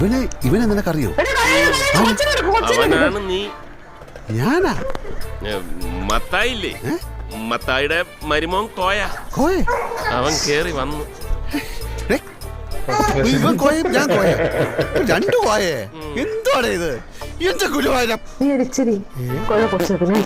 ഇവനെ ഇവനെ നിനക്കറിയോ? അറിയോ. അവനാണ് നീ. ഞാനാ? മത്തായില്ലേ? മത്തായിയുടെ മരുമോൻ കോയ. കോയെ? അവൻ കേറി വന്നു. ഇവൻ കോയും ഞാൻ കോയ രണ്ടു കോയേ. എന്തുവാണ് ഇത്? എന്റെ ഗുരുവായൂരം നീ ഒരു ഇച്ചിരി കുഴ കൊച്ചെടുക്ക് ഞാൻ